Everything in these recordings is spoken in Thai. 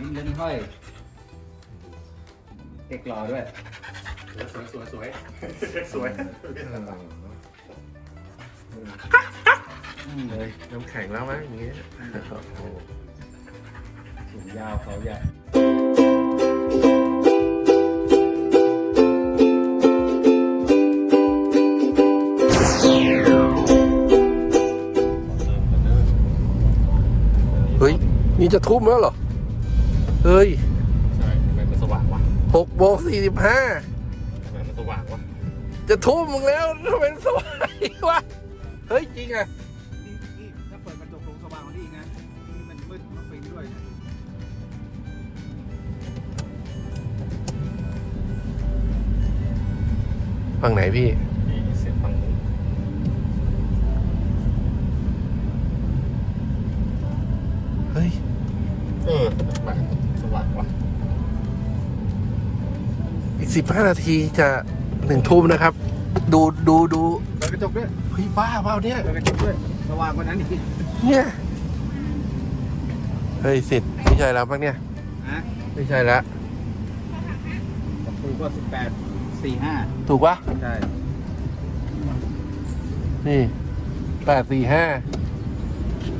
ลิ้นลิ้นห้อยเด็กหล่อด้วยสวยสวยสวยสวยเลยน้ำแข็งแล้วมั้งอย่างเงี้ยโอ้โหสูงยาวเขาใหญ่เฮ้ย นี่จะทุ่มแล้วเหรอ เฮ้ยใช่ทำไมมันสว่างวะหกโมงสี่สิบห้าทำไมมันสว่างวะจะทุ่มมึงแล้วทำไมสว่างอีกวะเฮ้ยจริงอะนี่นี่ถ้าเปิดกระจกลงสว่างกว่านี้อีกนะนี่มันมืดมันฟินด้วยฝั่งไหนพี่ นี่เสียงฟังนู้น เฮ้ย เออสว่างสว่างวะ อีก สิบห้านาทีจะหนึ่งทุ่มนะครับ ดูดูดูเปิดกระจกด้วยเฮ้ยบ้าเปล่าเนี่ย เปิดกระจกด้วยสว่างกว่านั้นอีกเนี่ย เฮ้ยสิทธิ์ไม่ใช่แล้วมั้งเนี่ยนะไม่ใช่แล้วประตูก็สิบแปดสี่ห้าถูกปะใช่นี่แปดสี่ห้า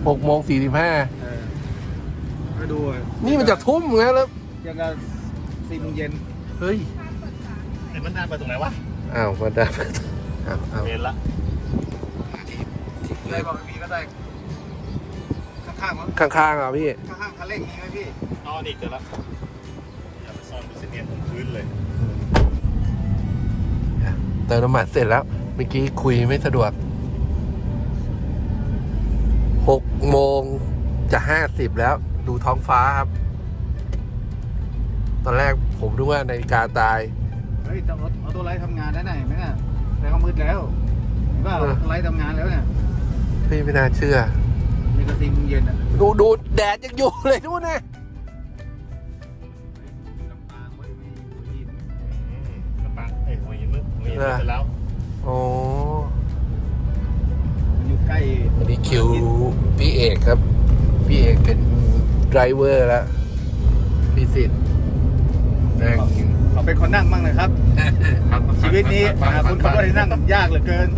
หกโมงสี่สิบห้าเออก็ดูอะนี่มันจะทุ่มแล้วแล้ว ยังกับสี่โมงเย็นเฮ้ย ไอ้มันนานไปตรงไหนวะอ้าวมาดับอ้าวอ้าวเมนละได้ก็ไม่มีก็ได้ ข้างๆมั้งข้างๆอะพี่ ข้างๆคันเร่งมีไหมพี่อ๋อนี่เจอละอย่าไปซ่อนดูสิเนียนบนพื้นเลยเติมน้ำมันเสร็จแล้ว เมื่อกี้คุยไม่สะดวกหกโมงจะห้าสิบแล้ว ดูท้องฟ้าครับ ตอนแรกผมนึกว่านาฬิกาตาย เฮ้ยต้องเอาเอาตัวไลท์ทำงานได้ไหนไหมน่ะแต่ก็มืดแล้วเห็นป่ะเออตัวไลท์ทำงานแล้วเนี่ยพี่ไม่น่าเชื่อ มีกระซีโมงเย็นอะดูดูแดดยังอยู่เลยดูนะลำปางไว้มีหัวหินอืมกระปังเอ้ยหัวหินมึงหัวหินมึงเสร็จแล้วโอ้มันอยู่ใกล้วันนี้คิวพี่เอกครับ พี่เอกเป็นไดรเวอร์แล้วพี่สิทธิ์นั่ง เขาเป็นคนนั่งบ้างนะครับชีวิตนี้หาคุณขับรถที่นั่งยากเหลือเกิน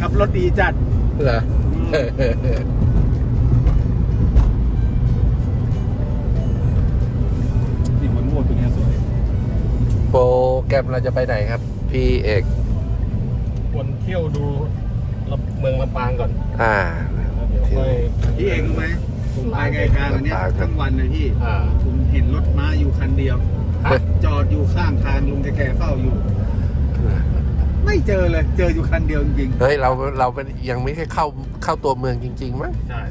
ขับรถดีจัดเหรอนี่มันโม่ตัวเนี้ยสวยโปรแกรมเราจะไปไหนครับ พี่เอก ควรเที่ยวดูเมืองลำปางก่อนอ่าแล้วเดี๋ยวค่อยพี่เองรู้ไหมผมไปไกลกลางวันเนี้ยทั้งวันเลยพี่อ่า ผม เห็นรถม้าอยู่คันเดียวฮะจอดอยู่ข้างทางลุงแกๆเฝ้าอยู่ ไม่เจอเลย เจออยู่คันเดียวจริงเฮ้ยเราเราเป็นยังไม่แค่เข้าเข้าตัวเมืองจริงๆมั้งใช่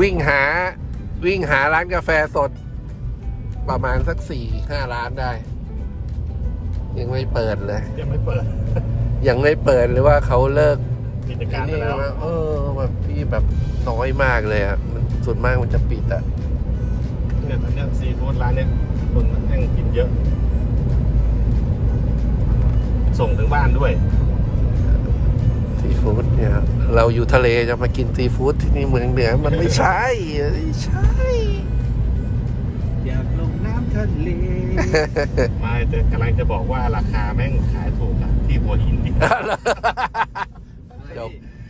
วิ่งหาวิ่งหาร้านกาแฟสด ประมาณสักสี่ห้าร้านได้ ยังไม่เปิดเลย ยังไม่เปิด ยังไม่เปิดหรือว่าเขาเลิก กิจการไปนี่แล้วว่าเออแบบพี่แบบน้อยมากเลยอะมันส่วนมากมันจะปิดอะเนี่ยตอนเนี้ยซีฟู้ดร้านเนี้ยคนแม่งกินเยอะ ส่งถึงบ้านด้วย ซีฟู้ดเนี่ย เราอยู่ทะเลจะมากินซีฟู้ดที่นี่เมืองเหนือมันไม่ใช่ไม่ใช่ๆอยากลงน้ำทะเล ไม่แต่กำลังจะบอกว่าราคาแม่งขายถูกอะที่หัวหินดิ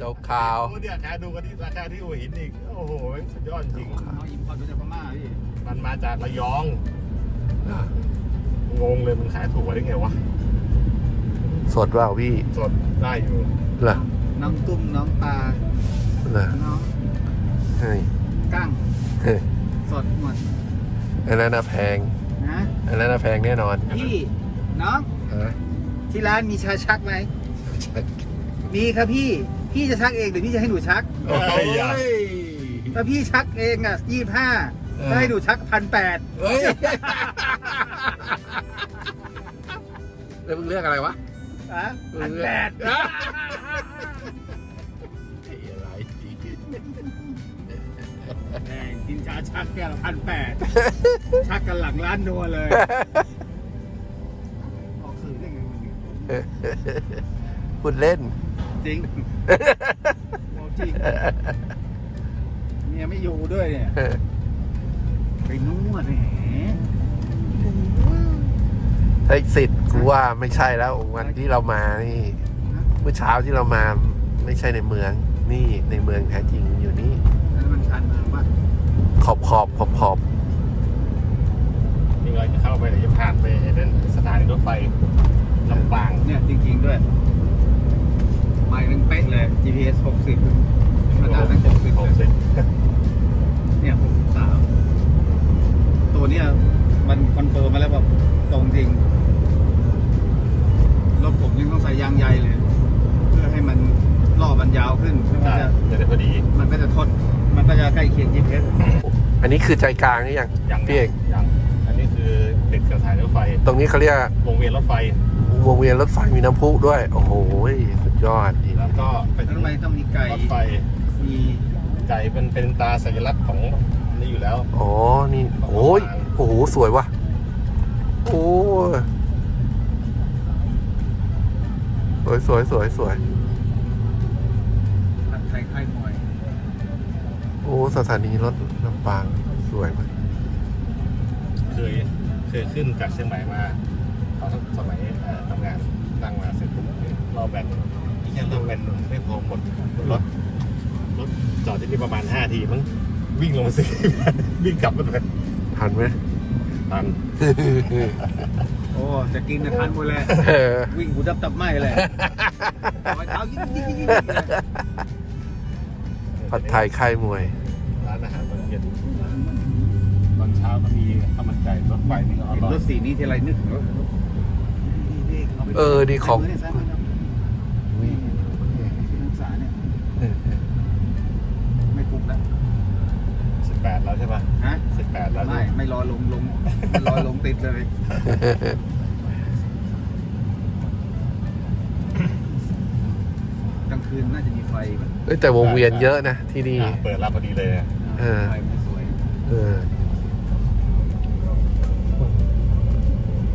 จบจบข่าวโอ้เนี่ยขายดูกันที่ราคาที่หัวหินอีก โอ้โหแม่งสุดยอดจริงน้องอิมพอร์ตมาจากพม่าพี่มันมาจากระยอง งงเลยมันขายถูกกว่าได้ไงวะ สดเปล่าพี่ สดได้อยู่เหรอน้องตุ้มน้องปลาเหรอน้องเฮ้ยกั้งเฮ้ยสดหมดอันนั้นน่ะแพงนะอันนั้นน่ะแพงแน่นอน พี่น้องฮะที่ร้านมีชาชักไหมมีครับพี่ พี่จะชักเองหรือพี่จะให้หนูชักโอ้ยถ้าพี่ชักเองอะยี่ห้าเออ ถ้าให้หนูชักพันแปดเฮ้ยแล้วมึงเลือกอะไรวะอะพันแปดไอ้อะไรจริงแม่งกินชาชักแก้วละพันแปดชักกันหลังร้านนัวเลยออกสื่อได้ไงมึงเนี่ยพูดเล่นจริง บอกจริงเมียไม่อยู่ด้วยเนี่ยเออไปนวดแหมไอ้ยสิทธิ์กูว่าไม่ใช่แล้ววันที่เรามานี่เมื่อเช้าที่เรามาไม่ใช่ในเมือง นี่ในเมืองแท้จริงอยู่นี่นั่นมันชานเมืองป่ะขอบขอบขอบขอบนี่เราจะเข้าไปเดี๋ยวจะผ่านไปเป็นสถานีรถไฟลำปางเนี่ยจริง ๆ ด้วยห มายถึงเป๊ะเลย GPS 60มาตรฐานตั้ง60หเลกยสิบเนี่ย63ตัวเนี้ยมันคอนเฟิร์มมาแล้วแบบตรงจริง รถผมยังต้องใส่ยางใยเลย เพื่อให้มันรอบมันยาวขึ้นมันใช่จะจะได้พอดี มันก็จะทนมันก็จะใกล้เคียง GPS อันนี้คือใจกลางนี่ยังอย่างพี่เอกอย่างอันนี้คือติดสถานีรถไฟ ตรงนี้เขาเรียกวงเวียนรถไฟวงเวียนรถไฟมีน้ำพุด้วย โอ้โหสุด ยอดดีแล้วก็ไปแล้วถึงทำไมต้องมีไก่รถไฟมีไก่เป็นเป็นตราสัญลักษณ์ของนี่อยู่แล้ว อ๋อ นี่โอ้ยโอ้โห สวยว่ะ โอ้ยสวยสวยสวยสวยผัดไทยไข่หอย โอ้ สถานีรถลำปาง สวยมากเคย เคยขึ้นจากเชียงใหม่มาตอนสมัยเอ่อทำงานนั่งมาเสร็จปุ๊บเราแบน ที่แค่เราแบนไม่พอหมดรถรถจอดที่นี่ประมาณ5ทีมั้งวิ่งลงมาสิวิ่งกลับมาเลยทันไหมทันโอ้จะกินนะทานหมดเลย เออวิ่งหูดับตับไหมเลยรอยเท้ายิ่งยิ่งยิ่งยิ่งเลยผัดไทยค่ายมวย ร้านอาหารตอนเย็นตอนเช้าก็มีข้าวมันไก่รถไฟนี่ก็อเห็นร่อรยถสีนี้ทีไรนึกถึงรถเออดีของ ซ้ายมืเนี่ยซ้ายมือเนี่ยนี่ที่นักศึกษาเนี่ย เออเออ ไม่ปลุกแล้ว สิบ แปดแล้วใช่ปะฮะสิบแปดแล้วไม่ ไม่รอลงลงมันรอลงติดเลยกลางคืนน่าจะมีไฟป่ะเอ้ยแต่วงเวียนเยอะนะที่นี่ อะเปิดรับพอดีเลยอะเออ ไฟมันสวย เออ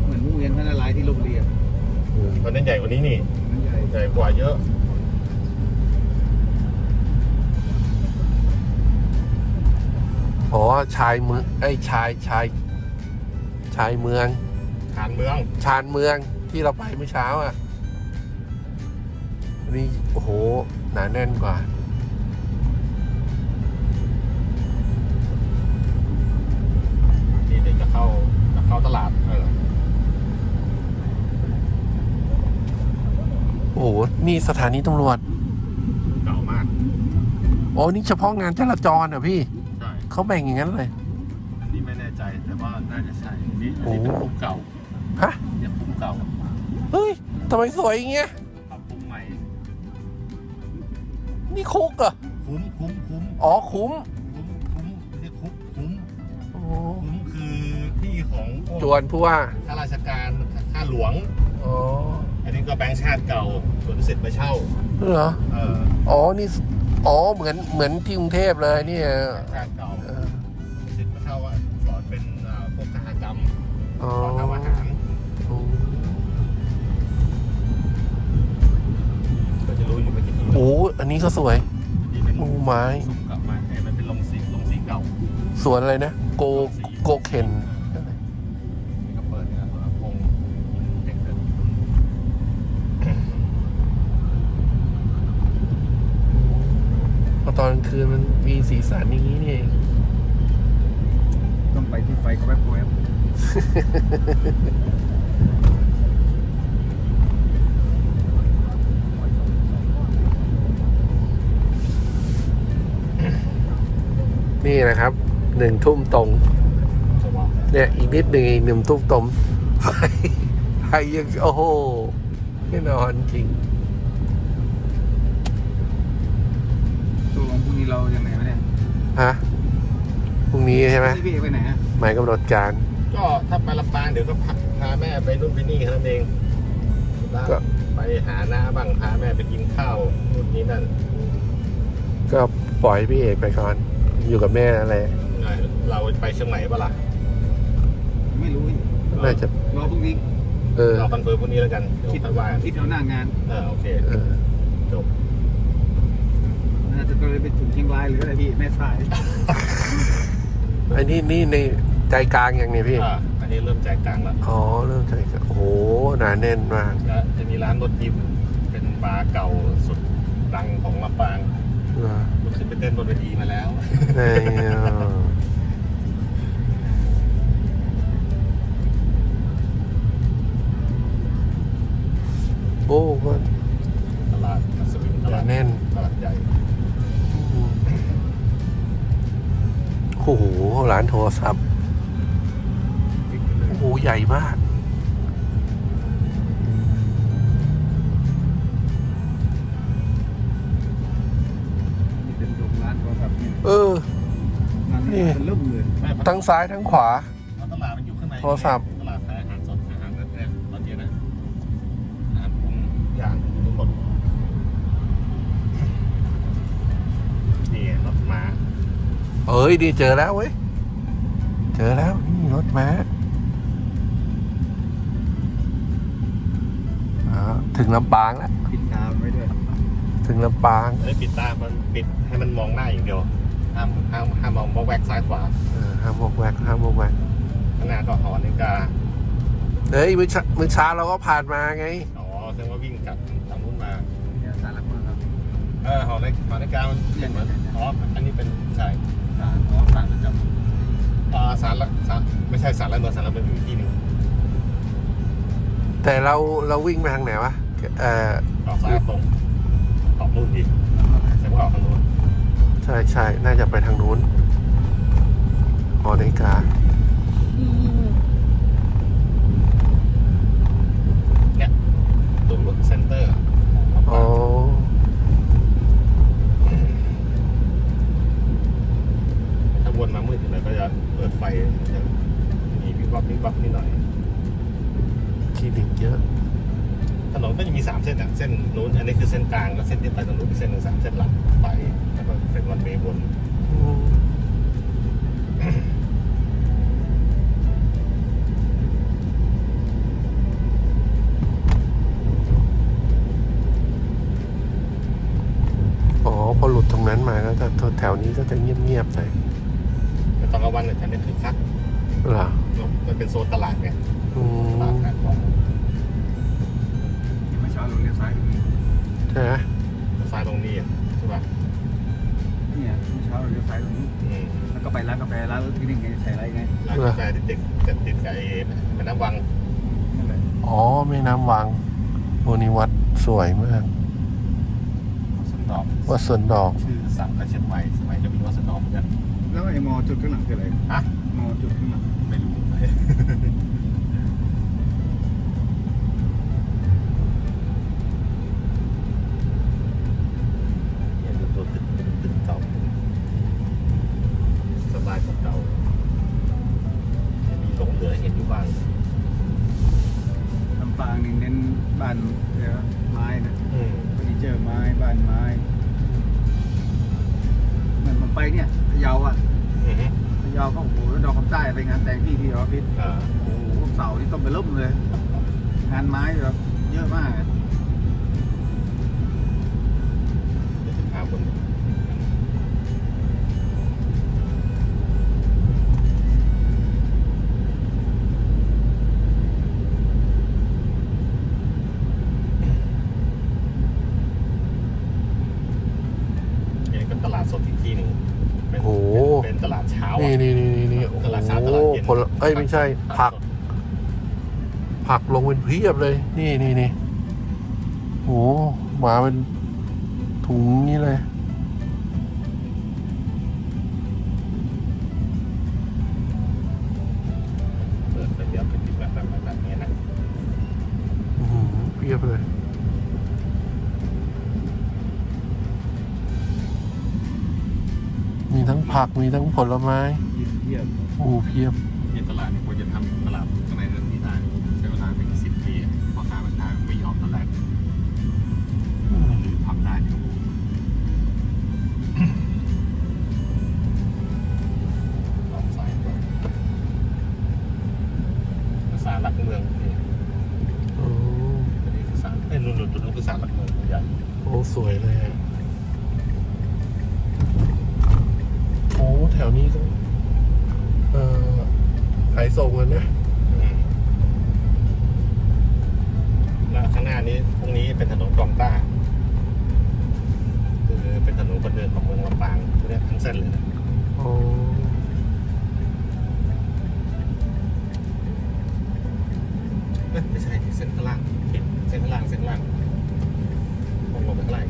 เหมือนวงเวียนพระนารายณ์ที่โรงเรียนตอนนั้นใหญ่กว่านี้นี่นั่นใหญ่ ใหญ่กว่าเยอะ อ๋อชายเมืองไอ้ยชายชายชายเมืองชานเมือง ชานเมืองที่เราไปเมื่อเช้าอะอันนี่โอ้โห หนาแน่นกว่า นี่เด็กจะเข้าจะเข้าตลาดเออโอ้โห นี่สถานีตำรวจเก่ามากโอ้นี่เฉพาะงานจราจรเหรอะพี่ใช่ เขาแบ่งอย่างนั้นเลยอันนี้ไม่แน่ใจแต่ว่าน่าจะใช่อันนี้อันโอ้นี้เป็นคุ้มเก่าฮะเนี่ยคุ้มเก่าเฮ้ยทำไมสวยอย่างเงี้ยปรับปรุงใหม่นี่คุกเหรอคุ้มคุ้มคุ้มอ๋อคุ้มคุ้มคุ้มไม่ใช่คุ้มคุ้มโอ้คุ้มคือที่ของพวกจวนผู้ว่าข้าราชการข้าหลวง อ๋ออันนี้ก็แบงค์ชาติเก่าสวนสิทธิ์มาเช่า เหรอเอออ๋อนี่อ๋อเหมือนเหมือนที่กรุงเทพเลยเนี่ย แบงค์ชาติเก่าเอ อ๋อสอนทำอาหารโอ้ก็จะรู้อยู่ไม่กี่ที่โหอันนี้ก็สวย ที่เป็นโอ้ไม้ สุ่มกลับมาไอ้มันเป็นลงสีลงสีเก่าสวนอะไรนะ โกโกเคนนี่ก็เปิดเนี่ยนะวงเด็กเดินพอตอนกลางคืนมันมีสีสันอย่างนี้นี่เองต้องไปที่ไฟก็แวบแวบ นี่นะครับ หนึ่งทุ่มตรงสว่างเนี่ย อีกนิดหนึ่งอีกหนึ่งทุ่มตรงไฟไฟยัง โอ้โหแน่นอนจริงตัวของพรุ่งนี้เรายังไงวะเนี่ยฮะพรุ่งนี้ใช่ไหมพี่เอกไปไหนฮะหมายกำหนดการ ก็ถ้าไปลำปางเดี๋ยวก็พาพาแม่ไปนู่นไปนี่แค่นั้นเองแล้วก็ ไปหาน้าบ้างพาแม่ไปกินข้าวนู่นนี่นั่นก็ปล่อยพี่เอกไปก่อน อยู่กับแม่อะไร ไงเราไปเชียงใหม่ปะล่ะไม่รู้น่าจะ รอพรุ่งนี้เออ เราคอนเฟิร์มพรุ่งนี้แล้วกันเดี๋ยวคิดค่อยว่ากันคิดเอาหน้างานเออโอเคเออ จบน่าน่าจะต้องเลยไปถึงเชียงรายหรืออะไรพี่แม่สายไอ้นี่นี่ใน ใจกลางยังเนี่ยพี่ อ่าอันนี้เริ่มใจกลางแล้วอ๋อเริ่มใจกลางโอ้โหหนาแน่นมากแล้วจะมีร้านรถยิมเป็นบาร์เก่าสุดดังของลำปางเหรอมันขึ้นไปเต้นบนเวทีมาแล้ว ในเอ่อ ซ้ายทั้งขวา เพราะตลาดมันอยู่ข้างในโทรศัพท์ ตลาดขายอาหารสดอาหารแบบแรกตอนเย็นนะอาหารปรุงอย่างทั้งหมดนี่รถม้าเอ้ยดีเจอแล้วเว้ย เจอแล้วนี่รถม้าอ่าถึงลำปางแล้ว ปิดตามไว้ด้วย ถึงลำปางเอ้ยปิดตา มันปิดให้มันมองหน้าอย่างเดียว ห้ามห้ามห้ามมองมองแวกซ้ายขวาเออห้ามวกแวกห้ามวกแวกข้างหน้าก็หอนาฬิกาเฮ้ยมื้อเช้ามื้อเช้าเราก็ผ่านมาไง อ๋อแสดงว่าวิ่งกลับทางนู้นมาเนี่ยสารหลักเมืองครับเออหอนาฬิหอนาฬิกามันเป็นเหมือนอ๋ออันนี้เป็นใช่สารอ๋อสารประจอ่าสารละสารไม่ใช่สารละเมืองสารละเมืองอยู่อีกที่หนึ่งแต่เราเราวิ่งไปทางไหนวะเออออกซ้ายออกตรงออกนู่นดิแสดงว่าออกทางนู้น ใช่ใช่น่าจะไปทางนู้นหอนาฬิกาเนี่ยตรงรถเซ็นเตอร์อ๋อถ้าวนมามืดหน่อยก็จะเปิดไฟจะมีวิบวับวิบวับนิดหน่อยคลินิกเยอะถนนก็จะมีสามเส้นอะเส้นนู้นอันนี้คือเส้นกลางแล้วเส้นที่ไปตรงนู้นเป็นเส้นหนึ่งสามเส้นหลักไปแล้วก็ เป็นวันเมย์บนอืมอ๋อพอหลุดตรงนั้นมาก็จะแถวนี้ก็จะเงียบๆหน่อยแต่ตอนกลางวันเนี่ยแถวนี้คือคักเหรอแล้วมันเป็นโซนตลาดไงอืตลาดมขายของำเมื่อเช้าเราเลี้ยวซ้ายตรงนี้ใช่ไหมซ้ายตรงนี้อะใช่ป่ะ เนี่ยเมื่อเช้าเราเลี้ยวซ้ายตรงนี้ อืมแล้วก็ไปร้านกาแฟร้านที่หนึ่งไงใส่อะไรไงร้านกาแฟติดติดติดติดกับไอ้แม่น้ำวังนั่นแหละอ๋อแม่น้ำวังโอนิวัดสวยมากสนดอกวัดสวนดอก ชื่อสั่งกระเชียงใหม่สมัยจะมีวัดสนดอกเหมือนกันแล้วไอ้มอจุดข้างหลังคืออะไรฮะมอจุดข้างหลังไม่รู้ ที่ที่ออฟฟิศอ่าโอ้โหเสาที่ต้องไปล่มเลย งานไม้แบบเยอะมากอะเดี๋ยวจะพาคนนี่ก็ตลาดสดอีกที่หนึ่งเป็นโอ้โห เป็นตลาดเช้านี่อะนี่นี่นี่นี่โอ้ตลาดเช้าตโหลาดเย็น ผลเอ้ยไม่ใช่ผัก ผักลงเป็นเพียบเลย นี่นี่นี่โอ้โหมาเป็นถุงนี้เลย เปิดไปเดี๋ยวเป็นแบบแบบแบบแบบนี้นะอื้อหือเพียบเลย มีทั้งผักมีทั้งผลไม้ เยี่ยมโอ้เพียบ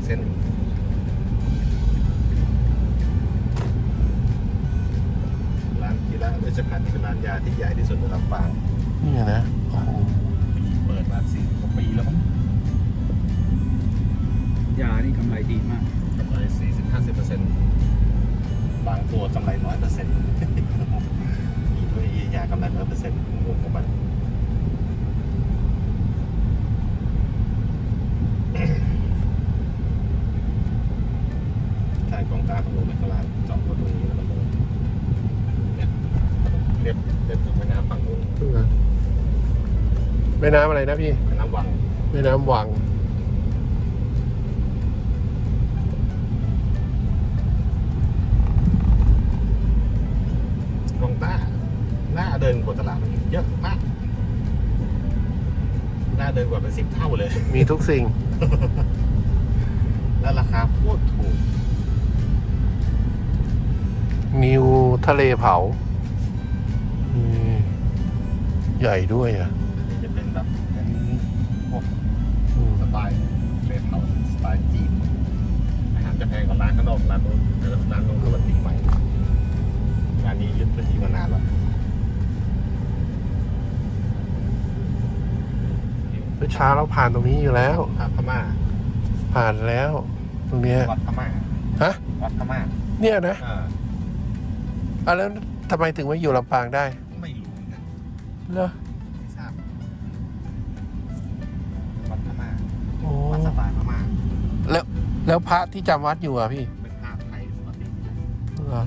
เส้นหนึ่งร้านกีฬาเวชภัณฑ์ที่เป็นร้านยาที่ใหญ่ที่สุดในลำปางนี่นะ โอ้โหปีเปิดมาสี่กว่าปีแล้วมั้งยานี่กำไรดีมากกำไรสี่สิบห้าสิบเปอร์เซ็นต์บางตัวกำไรร้อยเปอร์เซ็นต์มีด้วยยากำไรร้อยเปอร์เซ็นต์งงกับมัน ใช่กองกลางถนนในกลางจอดรถตรงนี้แล้วมันลงเนี่ยเรียบเรียบถึงแม่น้ำฝั่งนู้น แม่น้ำอะไรนะพี่ แม่น้ำวังแม่น้ำวังกองต้าหน้าเดินกว่าตลาดมันเยอะมากหน้าเดินกว่าเป็นสิบเท่าเลย มีทุกสิ่ง แล้วราคาโคตรถูก นิวทะเลเผานี่ใหญ่ด้วยอะ แพงกว่าร้านข้างนอกร้านนู้นร้านนู้นเขามาตีใหม่ร้านนี้ยึดพื้นที่มานานแล้วเมื่อเช้าเราผ่านตรงนี้อยู่แล้วพพม่า ผ่านแล้ว ตรงเนี้ยวัดพม่าฮะวัดพม่าเนี่ยนะอ่าอะแล้วทำไมถึงมาอยู่ลำปางได้ไม่รู้เหมือนกันเหรอไม่ทราบวัดพม่าโอ้วัดสไตล์พม่าแล้ว แล้วพระที่จำวัดอยู่อะพี่เป็นภาพไทยปกติเหรอ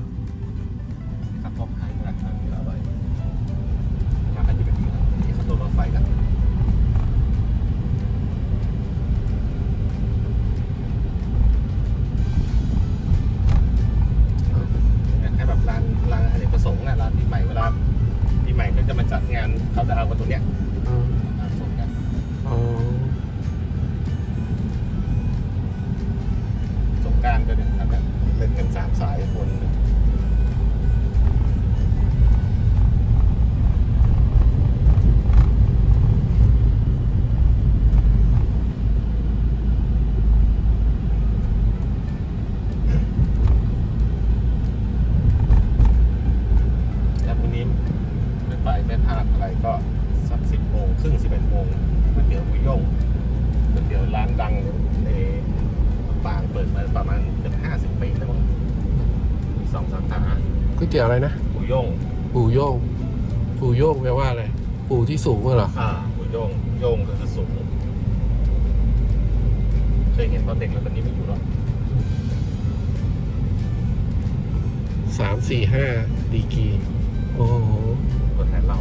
อะไรนะกุยย่งปู่โย่งปู่โย่งแปลว่าอะไรปู่ที่สูงเหรออ่ากุยย่งโย่งก็คือสูงเคยเห็นตอนเด็กแล้วตอนนี้ไม่อยู่แล้วสามสี่ห้าดีกรีโอ้โหคนแทนเรา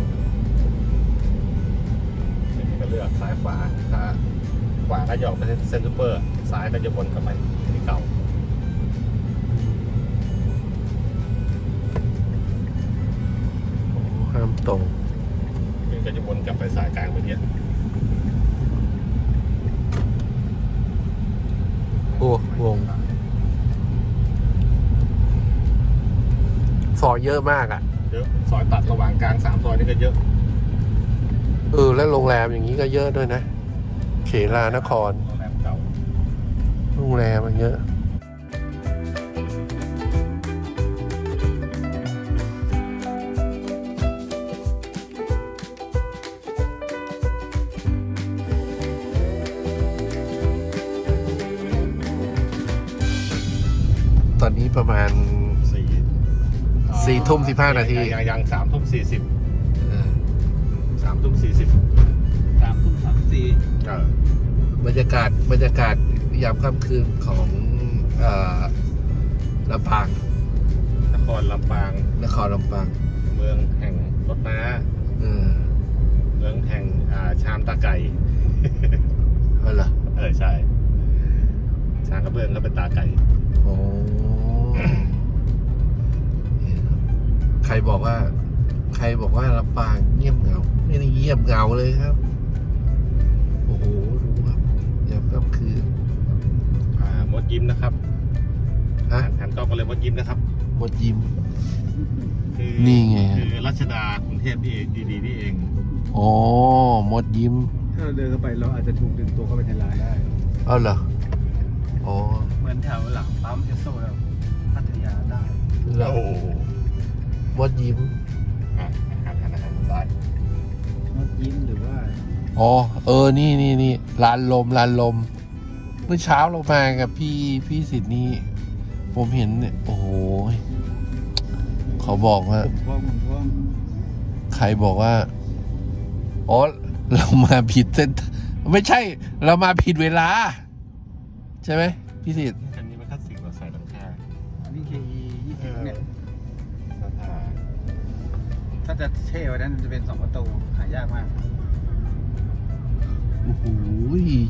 อันนี้ก็เลือกซ้ายขวาถ้าขวาก็จะออกไปเซนซูเปอร์ซ้ายก็จะวนกลับไปที่เก่า ห้ามตรงนี่ก็จะวนกลับไปสายกลางไปเนี่ยโอ้วงซอยเยอะมากอะ เยอะซอยตัดระหว่างกลางสามซอยนี่ก็เยอะ เออ แล้วโรงแรมอย่างนี้ก็เยอะด้วยนะ เขลานคร โรงแรมเก่า โรงแรมมันเยอะ อนนี้ประมาณสี่สี่ทุ่มสิบห้านาทียังยังสามทุ่มสี่สิบเอ่อสามทุ่มสี่สิบสามทุ่มสามสี่เออบรรยากาศบรรยากาศยามค่ำคืนของเอ่อลำปาง นครลำปาง นครลำปาง เมืองแห่งรถม้าเออเมืองแห่งอ่าชามตาไก่เอาเหรอเออใช่ ชามกระเบื้องก็เป็นตาไก่ โอ้ บอกว่า ใครบอกว่าลำปางเงียบเหงา ไม่ได้เงียบเหงาเลยครับ โอ้โห ดูครับยามค่ำคืนอ่ามดยิ้มนะครับฮะหันหันกล้องมาเลยมดยิ้มนะครับหมดยิ้ม คือนี่ไงคือรัชดากรุงเทพนี่เองดีๆนี่เองโอ้หมดยิ้ม ถ้าเราเดินเข้าไปเราอาจจะถูกดึงตัวเข้าไปในร้านได้เอาเหรอ อ๋อเหมือนแถวหลังปั๊มเอสโซแล้วพัทยาได้เหรอโอ้โหห มดยิ้ม อะหันหันหันซ้ายมดยิ้มหรือว่าอ๋อ เออ นี่นี่นี่ลานลมลานลม เมื่อเช้าเรามากับพี่พี่สิทธิ์นี่ผมเห็นเนี่ยโอ้โหเขาบอกว่า ผมว่าผมว่าใครบอกว่า อ๋อ เรามาผิดเส้น ไม่ใช่ เรามาผิดเวลา ใช่ไหมพี่สิทธิ์คันนี้ ถ้าจะเท่กว่านั้นจะเป็นสองประตูหายากมาก โอ้โห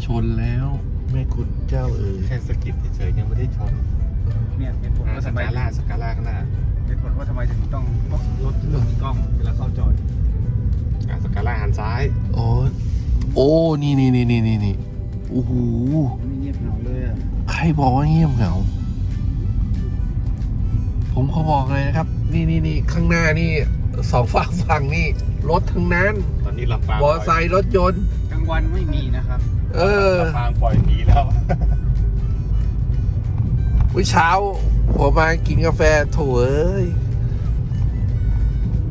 ชนแล้ว แม่คุณเจ้าเอ๋ยแค่สะกิดเฉยๆยังไม่ได้ชนเนี่ยเหตุผลอะว่าสทำไมกาล่าสกาล่าข้างหน้าเหตุผลว่าทำไมถึงต้องต้องรถต้องมีกล้องเวลาเข้าจอดอะสกาล่าหันซ้ายอ๋อโอ้นี่นี่นี่นี่นี่นี่โอ้โหไม่เงียบเหงาเลยอะใครบอกว่าเงียบเหงา ผมขอบอกเลยนะครับ นี่นี่นี่ข้างหน้านี่ สองฝั่งฝั่งนี่รถทั้งนั้นตอนนี้ลำปางมอไซค์รถยนต์ กลางวันไม่มีนะครับเออลำปางปล่อยผีแล้วเมื่อเช้าผมมากินกาแฟโถเอ้ย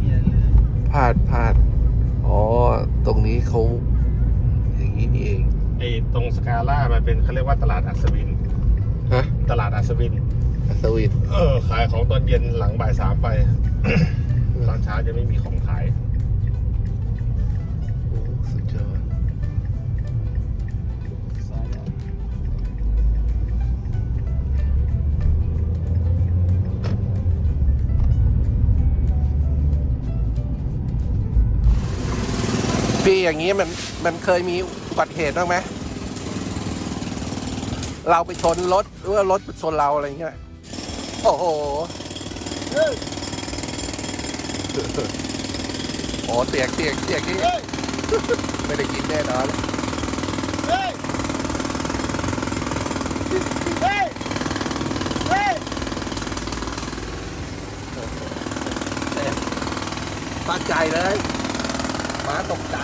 มีอะไรเลยพลาดพลาดอ๋อ ตรงนี้เขาอย่างนี้นี่เองไอ้ตรงสกาล่ามันเป็นเขาเรียกว่าตลาดอัศวินฮะตลาดอัศวินอัศวินเออขายของตอนเย็นหลังบ่ายสามไป ตอนเช้าจะไม่มีของขายโอ้สุดยอดซ้ายแล้วพี่อย่างนี้มันมันเคยมีอุบัติเหตุบ้างไหมเราไปชนรถหรือว่ารถชนเราอะไรเงี้ย โอ้โห โอ้เสียงเสียงเสียงนี่ ไม่ได้กินแน่นอนตาใจเลยหมาตกใจ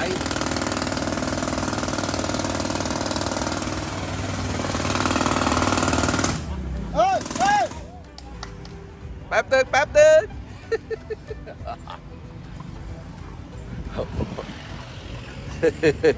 嘿 嘿